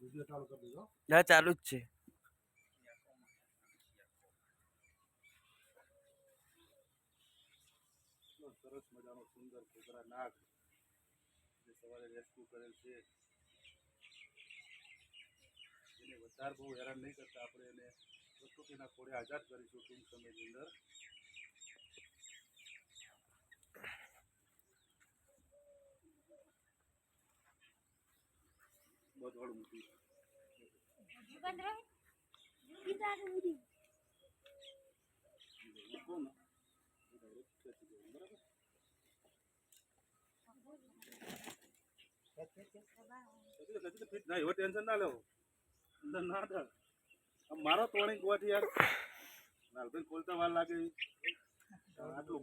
Video ચાલુ જ છે. સરસ મજાનો સુંદર કોબરા નાગ જે સવારે રેસ્ક્યુ કરેલ છે એને વધારે બહુ હેરાન નહીં કરતા. આપણે એને પ્રકૃતિના ખોળે આઝાદ કરીશું ટૂંક સમયની અંદર. ના, એવો ટેન્શન ના લેવો ના થાય મારો તોણી ગોવાથી યાર. લાલભાઈ ખોલતા વાર લાગે. આટલું